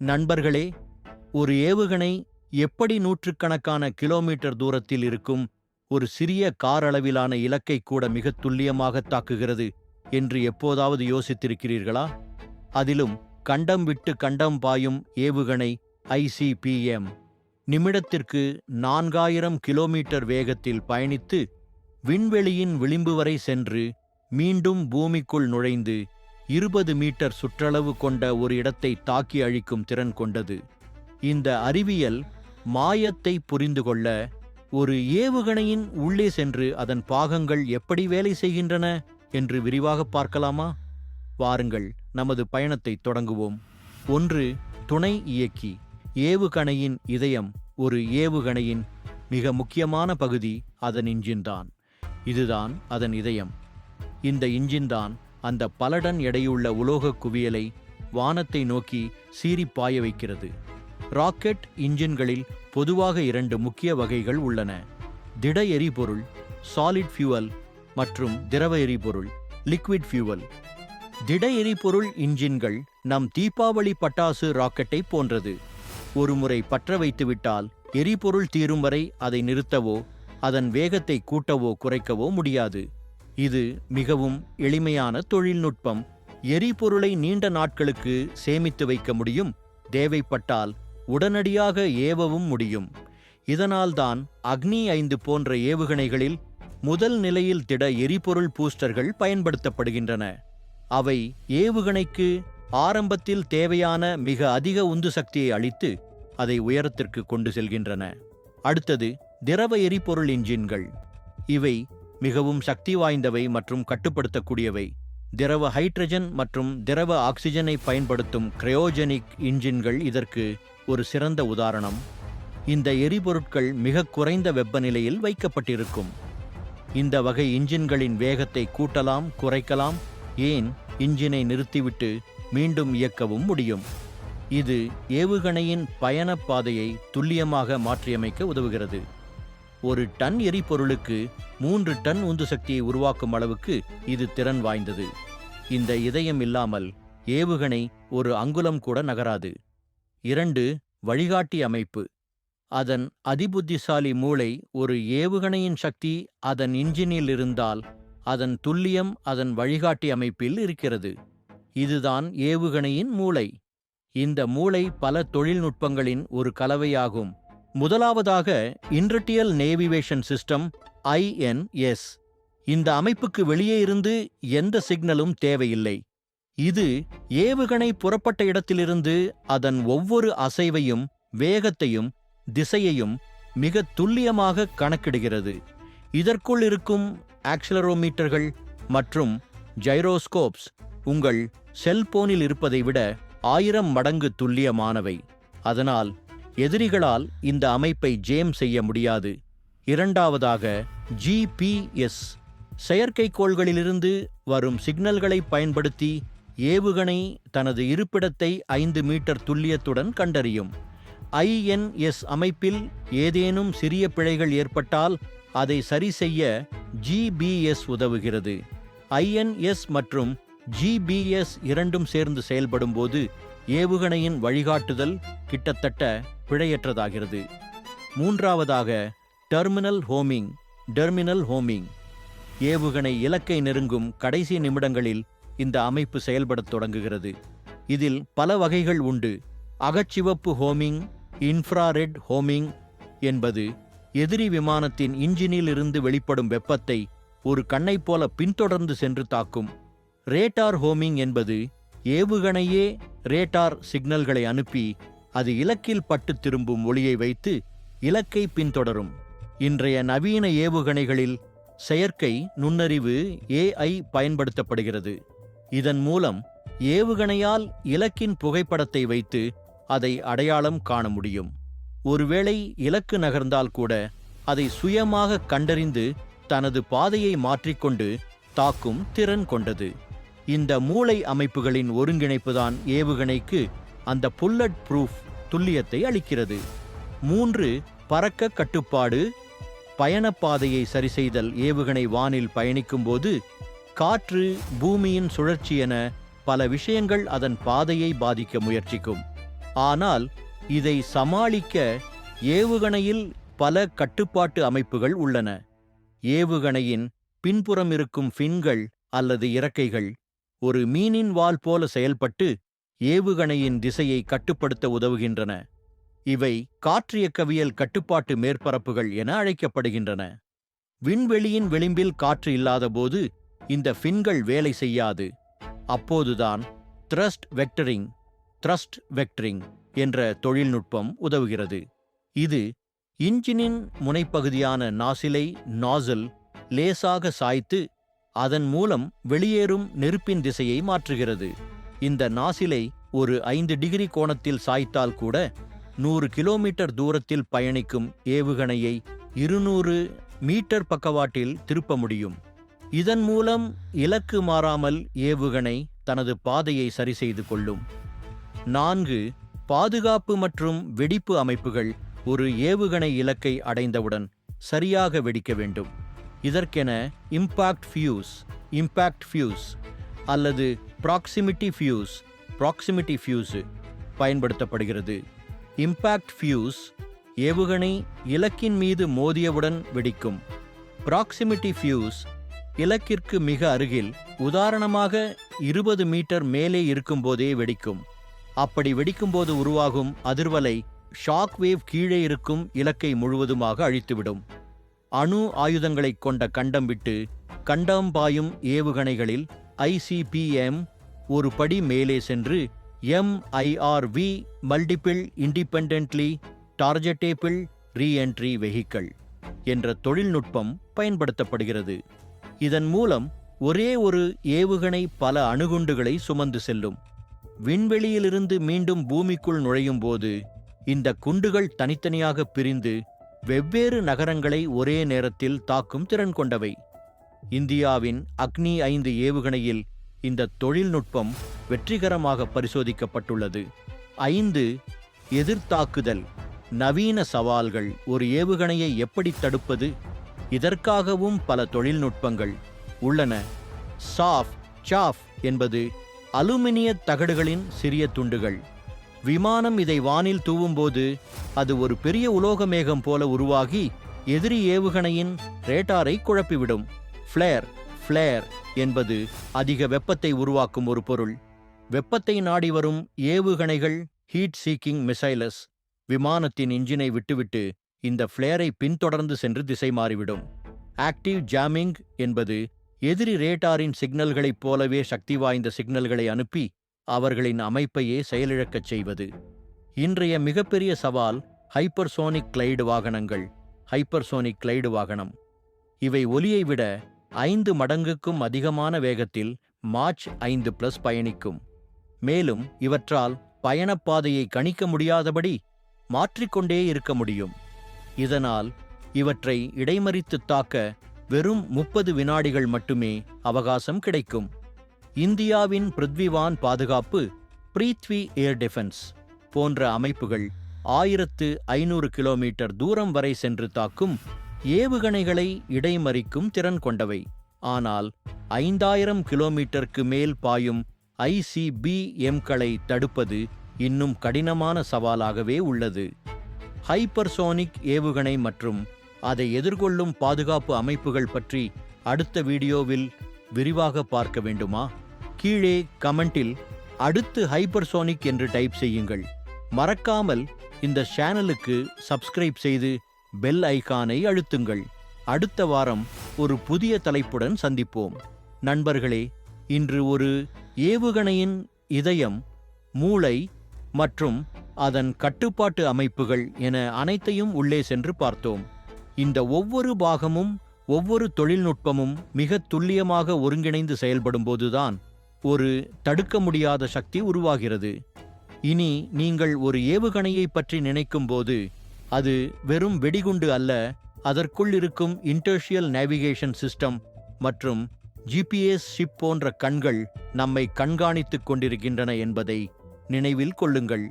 நண்பர்களே ஒரு ஏவுகணை எப்படி நூற்றுக்கணக்கான கிலோமீட்டர் தூரத்தில் இருக்கும் ஒரு சிறிய கார் அளவிலான இலக்கை கூட மிகத் துல்லியமாக தாக்குகிறது என்று எப்போதாவது யோசித்திருக்கிறீர்களா? அதிலும் கண்டம் விட்டு கண்டம் பாயும் ஏவுகணை ஐசிபிஎம் நிமிடத்திற்கு நான்காயிரம் கிலோமீட்டர் வேகத்தில் பயணித்து விண்வெளியின் விளிம்பு வரை சென்று மீண்டும் பூமிக்குள் நுழைந்து இருபது மீட்டர் சுற்றளவு கொண்ட ஒரு இடத்தை தாக்கி அழிக்கும் திறன் கொண்டது. இந்த அறிவியல் மாயத்தை புரிந்து கொள்ள ஒரு ஏவுகணையின் உள்ளே சென்று அதன் பாகங்கள் எப்படி வேலை செய்கின்றன என்று விரிவாக பார்க்கலாமா? வாருங்கள் நமது பயணத்தை தொடங்குவோம். ஒன்று துணை இயக்கி. ஏவுகணையின் இதயம் ஒரு ஏவுகணையின் மிக முக்கியமான பகுதி அதன் இன்ஜின்தான் இதுதான் அதன் இதயம். இந்த இன்ஜின்தான் அந்த பல டன் எடையுள்ள உலோகக் குவியலை வானத்தை நோக்கி சீறிப் பாய வைக்கிறது. ராக்கெட் இன்ஜின்களில் பொதுவாக இரண்டு முக்கிய வகைகள் உள்ளன. திட எரிபொருள் சாலிட் ஃபியூவல் மற்றும் திரவ எரிபொருள் லிக்விட் ஃபியூவல். திட எரிபொருள் இன்ஜின்கள் நம் தீபாவளி பட்டாசு ராக்கெட்டை போன்றது. ஒருமுறை பற்ற வைத்துவிட்டால் எரிபொருள் தீரும் வரை அதை நிறுத்தவோ அதன் வேகத்தை கூட்டவோ குறைக்கவோ முடியாது. இது மிகவும் எளிமையான தொழில்நுட்பம். எரிபொருளை நீண்ட நாட்களுக்கு சேமித்து வைக்க முடியும். தேவைப்பட்டால் உடனடியாக ஏவவும் முடியும். இதனால்தான் அக்னி ஐந்து போன்ற ஏவுகணைகளில் முதல் நிலையில் திட எரிபொருள் பூஸ்டர்கள் பயன்படுத்தப்படுகின்றன. அவை ஏவுகணைக்கு ஆரம்பத்தில் தேவையான மிக அதிக உந்து சக்தியை அளித்து அதை உயரத்திற்கு கொண்டு செல்கின்றன. அடுத்தது திரவ எரிபொருள் இன்ஜின்கள். இவை மிகவும் சக்தி வாய்ந்தவை மற்றும் கட்டுப்படுத்தக்கூடியவை. திரவ ஹைட்ரஜன் மற்றும் திரவ ஆக்சிஜனை பயன்படுத்தும் கிரயோஜெனிக் இன்ஜின்கள் இதற்கு ஒரு சிறந்த உதாரணம். இந்த எரிபொருட்கள் மிக குறைந்த வெப்பநிலையில் வைக்கப்பட்டிருக்கும். இந்த வகை இன்ஜின்களின் வேகத்தை கூட்டலாம் குறைக்கலாம் ஏன் இன்ஜினை நிறுத்திவிட்டு மீண்டும் இயக்கவும் முடியும். இது ஏவுகணையின் பயணப் பாதையை துல்லியமாக மாற்றியமைக்க உதவுகிறது. ஒரு டன் எரிபொருளுக்கு மூன்று டன் உந்து சக்தியை உருவாக்கும் அளவுக்கு இது திறன் வாய்ந்தது. இந்த இதயம் இல்லாமல் ஏவுகணை ஒரு அங்குலம் கூட நகராது. இரண்டு வழிகாட்டி அமைப்பு. அதன் அதிபுத்திசாலி மூளை ஒரு ஏவுகணையின் சக்தி அதன் இன்ஜினில் இருந்தால் அதன் துல்லியம் அதன் வழிகாட்டி அமைப்பில் இருக்கிறது. இதுதான் ஏவுகணையின் மூளை. இந்த மூளை பல தொழில்நுட்பங்களின் ஒரு கலவையாகும். முதலாவதாக இன்டர்டியல் நேவிவேஷன் சிஸ்டம் ஐஎன்எஸ் இந்த அமைப்புக்கு வெளியே இருந்து எந்த சிக்னலும் தேவையில்லை. இது ஏவுகணை புறப்பட்ட இடத்திலிருந்து அதன் ஒவ்வொரு அசைவையும் வேகத்தையும் திசையையும் மிக துல்லியமாக கணக்கிடுகிறது. இதற்குள் இருக்கும் ஆக்சிலரோமீட்டர்கள் மற்றும் ஜைரோஸ்கோப்ஸ் உங்கள் செல்போனில் இருப்பதை விட ஆயிரம் மடங்கு துல்லியமானவை. அதனால் எதிரிகளால் இந்த அமைப்பை ஜேம் செய்ய முடியாது. இரண்டாவதாக ஜிபிஎஸ் செயற்கைக்கோள்களிலிருந்து வரும் சிக்னல்களை பயன்படுத்தி ஏவுகணை தனது இருப்பிடத்தை ஐந்து மீட்டர் துல்லியத்துடன் கண்டறியும். ஐஎன்எஸ் அமைப்பில் ஏதேனும் சிறிய பிழைகள் ஏற்பட்டால் அதை சரி செய்ய ஜிபிஎஸ் உதவுகிறது. ஐஎன்எஸ் மற்றும் ஜிபிஎஸ் இரண்டும் சேர்ந்து செயல்படும்போது ஏவுகணையின் வழிகாட்டுதல் கிட்டத்தட்ட பிழையற்றதாகிறது. மூன்றாவதாக டெர்மினல் ஹோமிங் டெர்மினல் ஹோமிங் ஏவுகணை இலக்கை நெருங்கும் கடைசி நிமிடங்களில் இந்த அமைப்பு செயல்படத் தொடங்குகிறது. இதில் பல வகைகள் உண்டு. அகச்சிவப்பு ஹோமிங் இன்ஃப்ராரெட் ஹோமிங் என்பது எதிரி விமானத்தின் இன்ஜினில் இருந்து வெளிப்படும் வெப்பத்தை ஒரு கண்ணைப் போல பின்தொடர்ந்து சென்று தாக்கும். ரேட்டார் ஹோமிங் என்பது ஏவுகணையே ரேட்டார் சிக்னல்களை அனுப்பி அது இலக்கில் பட்டு திரும்பும் ஒளியை வைத்து இலக்கை பின்தொடரும். இன்றைய நவீன ஏவுகணைகளில் செயற்கை நுண்ணறிவு ஏஐ பயன்படுத்தப்படுகிறது. இதன் மூலம் ஏவுகணையால் இலக்கின் புகைப்படத்தை வைத்து அதை அடையாளம் காண முடியும். ஒருவேளை இலக்கு நகர்ந்தால் கூட அதை சுயமாக கண்டறிந்து தனது பாதையை மாற்றிக்கொண்டு தாக்கும் திறன் கொண்டது. இந்த மூளை அமைப்புகளின் ஒருங்கிணைப்புதான் ஏவுகணைக்கு அந்த புல்லட் ப்ரூஃப் துல்லியத்தை அளிக்கிறது. மூன்று பறக்க கட்டுப்பாடு. பயணப்பாதையை சரிசெய்தல் ஏவுகணை வானில் பயணிக்கும்போது காற்று பூமியின் சுழற்சி என பல விஷயங்கள் அதன் பாதையை பாதிக்க முயற்சிக்கும். ஆனால் இதை சமாளிக்க ஏவுகணையில் பல கட்டுப்பாட்டு அமைப்புகள் உள்ளன. ஏவுகணையின் பின்புறம் இருக்கும் ஃபின்கள் அல்லது இறக்கைகள் ஒரு மீனின் வால் போல செயல்பட்டு ஏவுகணையின் திசையை கட்டுப்படுத்த உதவுகின்றன. இவை காற்றியக்கவியல் கட்டுப்பாட்டு மேற்பரப்புகள் என அழைக்கப்படுகின்றன. விண்வெளியின் விளிம்பில் காற்று இல்லாதபோது இந்த ஃபின்கள் வேலை செய்யாது. அப்போதுதான் த்ரஸ்ட் வெக்டரிங் த்ரஸ்ட் வெக்டரிங் என்ற தொழில்நுட்பம் உதவுகிறது. இது இன்ஜினின் முனைப்பகுதியான நாசிலை நாசல் லேசாக சாய்த்து அதன் மூலம் வெளியேறும் நெருப்பின் திசையை மாற்றுகிறது. இந்த நாசிலை ஒரு ஐந்து டிகிரி கோணத்தில் சாய்த்தால் கூட நூறு கிலோமீட்டர் தூரத்தில் பயணிக்கும் ஏவுகணையை இருநூறு மீட்டர் பக்கவாட்டில் திருப்ப முடியும். இதன் மூலம் இலக்கு மாறாமல் ஏவுகணை தனது பாதையை சரி செய்து கொள்ளும். நான்கு பாதுகாப்பு மற்றும் வெடிப்பு அமைப்புகள் ஒரு ஏவுகணை இலக்கை அடைந்தவுடன் சரியாக வெடிக்க வேண்டும். இதற்கென இம்பாக்ட் ஃபியூஸ் இம்பாக்ட் ஃபியூஸ் அல்லது ப்ராக்சிமிட்டி ஃபியூஸ் ப்ராக்சிமிட்டி ஃபியூஸு பயன்படுத்தப்படுகிறது. இம்பாக்ட் ஃபியூஸ் ஏவுகணை இலக்கின் மீது மோதியவுடன் வெடிக்கும். ப்ராக்சிமிட்டி ஃபியூஸ் இலக்கிற்கு மிக அருகில் உதாரணமாக இருபது மீட்டர் மேலே இருக்கும்போதே வெடிக்கும். அப்படி வெடிக்கும்போது உருவாகும் அதிர்வலை ஷாக் வேவ் கீழே இருக்கும் இலக்கை முழுவதுமாக அழித்துவிடும். அணு ஆயுதங்களைக் கொண்ட கண்டம் விட்டு கண்டம் பாயும் ஏவுகணைகளில் ஐசிபிஎம் ஒரு படி மேலே சென்று MIRV multiple independently targetable reentry vehicle என்ற தொழில்நுட்பம் பயன்படுத்தப்படுகிறது. இதன் மூலம் ஒரே ஒரு ஏவுகணை பல அணுகுண்டுகளை சுமந்து செல்லும். விண்வெளியிலிருந்து மீண்டும் பூமிக்குள் நுழையும் போது இந்த குண்டுகள் தனித்தனியாக பிரிந்து வெவ்வேறு நகரங்களை ஒரே நேரத்தில் தாக்கும் திறன் கொண்டவை. இந்தியாவின் அக்னி ஐந்து ஏவுகணையில் இந்த தொழில்நுட்பம் வெற்றிகரமாக பரிசோதிக்கப்பட்டுள்ளது. ஐந்து எதிர்த்தாக்குதல் நவீன சவால்கள் ஒரு ஏவுகணையை எப்படி தடுப்பது? இதற்காகவும் பல தொழில்நுட்பங்கள் உள்ளன. சாஃப் சாஃப் என்பது அலுமினிய தகடுகளின் சிறிய துண்டுகள். விமானம் இதை வானில் தூவும்போது அது ஒரு பெரிய உலோக மேகம் போல உருவாகி எதிரி ஏவுகணையின் ரேட்டாரை குழப்பிவிடும். ஃப்ளேர் ஃப்ளேர் என்பது அதிக வெப்பத்தை உருவாக்கும் ஒரு பொருள். வெப்பத்தை நாடி வரும் ஏவுகணைகள் ஹீட் சீக்கிங் மிசைலஸ் விமானத்தின் இன்ஜினை விட்டுவிட்டு இந்த ஃப்ளேரை பின்தொடர்ந்து சென்று திசை மாறிவிடும். ஆக்டிவ் ஜாமிங் என்பது எதிரி ரேட்டாரின் சிக்னல்களைப் போலவே சக்தி வாய்ந்த சிக்னல்களை அனுப்பி அவர்களின் அமைப்பையே செயலிழக்கச் செய்வது. இன்றைய மிகப்பெரிய சவால் ஹைப்பர்சோனிக் கிளைடு வாகனங்கள் ஹைப்பர்சோனிக் கிளைடு வாகனம். இவை ஒலியை விட ஐந்து மடங்குக்கும் அதிகமான வேகத்தில் மார்ச் ஐந்து பிளஸ் பயணிக்கும். மேலும் இவற்றால் பயணப்பாதையை கணிக்க முடியாதபடி மாற்றிக்கொண்டே இருக்க முடியும். இதனால் இவற்றை இடைமறித்து தாக்க வெறும் முப்பது வினாடிகள் மட்டுமே அவகாசம் கிடைக்கும். இந்தியாவின் பிருத்விவான் பாதுகாப்பு பிரீத்வி ஏர் டிஃபென்ஸ் போன்ற அமைப்புகள் ஆயிரத்து ஐநூறு கிலோமீட்டர் தூரம் வரை சென்று தாக்கும் ஏவுகணைகளை இடைமறிக்கும் திறன் கொண்டவை. ஆனால் ஐந்தாயிரம் கிலோமீட்டருக்கு மேல் பாயும் ஐசிபிஎம்களை தடுப்பது இன்னும் கடினமான சவாலாகவே உள்ளது. ஹைப்பர்சோனிக் ஏவுகணை மற்றும் அதை எதிர்கொள்ளும் பாதுகாப்பு அமைப்புகள் பற்றி அடுத்த வீடியோவில் விரிவாக பார்க்க வேண்டுமா? கீழே கமெண்டில் அடுத்து ஹைப்பர்சோனிக் என்று டைப் செய்யுங்கள். மறக்காமல் இந்த சேனலுக்கு சப்ஸ்கிரைப் செய்து பெல் ஐகானை அழுத்துங்கள். அடுத்த வாரம் ஒரு புதிய தலைப்புடன் சந்திப்போம். நண்பர்களே இன்று ஒரு ஏவுகணையின் இதயம் மூளை மற்றும் அதன் கட்டுப்பாட்டு அமைப்புகள் என அனைத்தையும் உள்ளே சென்று பார்த்தோம். இந்த ஒவ்வொரு பாகமும் ஒவ்வொரு தொழில்நுட்பமும் மிக துல்லியமாக ஒருங்கிணைந்து செயல்படும்போதுதான் ஒரு தடுக்க முடியாத சக்தி உருவாகிறது. இனி நீங்கள் ஒரு ஏவுகணையை பற்றி நினைக்கும்போது அது வெறும் வெடிகுண்டு அல்ல அதற்குள் இருக்கும் இன்டர்ஷியல் நேவிகேஷன் சிஸ்டம் மற்றும் ஜிபிஎஸ் ஷிப் போன்ற கண்கள் நம்மை கண்காணித்துக் கொண்டிருக்கின்றன என்பதை நினைவில் கொள்ளுங்கள்.